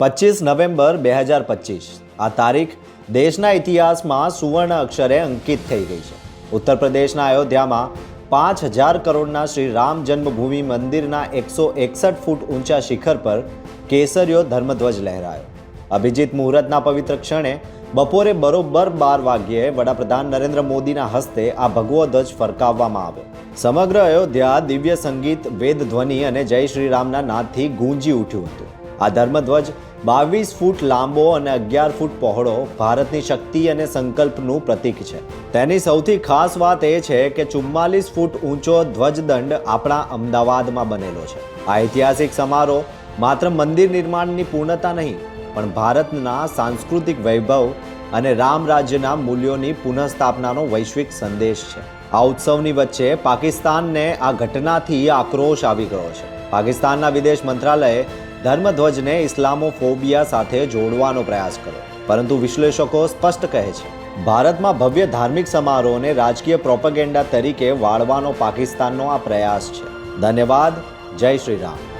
પચીસ નવેમ્બર બે હજાર પચીસ આ તારીખ દેશના ઇતિહાસમાં સુવર્ણ અક્ષરે અંકિત થઈ ગઈ છે. ઉત્તર પ્રદેશના અયોધ્યામાં પાંચ હજાર કરોડના શ્રી રામ જન્મભૂમિ મંદિરના એકસો એકસઠ ફૂટ ઊંચા શિખર પર કેસરીયો ધર્મધ્વજ લહેરાયો. અભિજીત મુહૂર્તના પવિત્ર ક્ષણે બપોરે બરોબર બાર વાગ્યે વડાપ્રધાન નરેન્દ્ર મોદીના હસ્તે આ ભગવો ધ્વજ ફરકાવવામાં આવ્યો. સમગ્ર અયોધ્યા દિવ્ય સંગીત, વેદ ધ્વનિ અને જય શ્રી રામના નાદથી ગુંજી ઉઠ્યું હતું. આ ધર્મધ્વજ બાવીસ ફૂટ લાંબો અને અગિયાર ફૂટ પહોળો ભારતની શક્તિ અને સંકલ્પનું પ્રતીક છે. તેની સૌથી ખાસ વાત એ છે કે ચુમ્માલીસ ફૂટ ઊંચો ધ્વજદંડ આપણા અમદાવાદમાં બનેલો છે. આ ઐતિહાસિક સમારોહ માત્ર મંદિર નિર્માણની પૂર્ણતા નહીં, પણ ભારતના સાંસ્કૃતિક વૈભવ અને રામ રાજ્યના મૂલ્યોની પુનઃસ્થાપનાનો વૈશ્વિક સંદેશ છે. આ ઉત્સવની વચ્ચે પાકિસ્તાનને આ ઘટનાથી આક્રોશ આવી ગયો છે. પાકિસ્તાનના વિદેશ મંત્રાલયે ધર્મધ્વજને ઇસ્લામોફોબિયા સાથે જોડવાનો પ્રયાસ કર્યો. પરંતુ વિશ્લેષકો સ્પષ્ટ કહે છે, ભારતમાં ભવ્ય ધાર્મિક સમારોહને રાજકીય પ્રોપગેન્ડા તરીકે વાળવાનો પાકિસ્તાનનો આ પ્રયાસ છે. ધન્યવાદ. જય શ્રી રામ.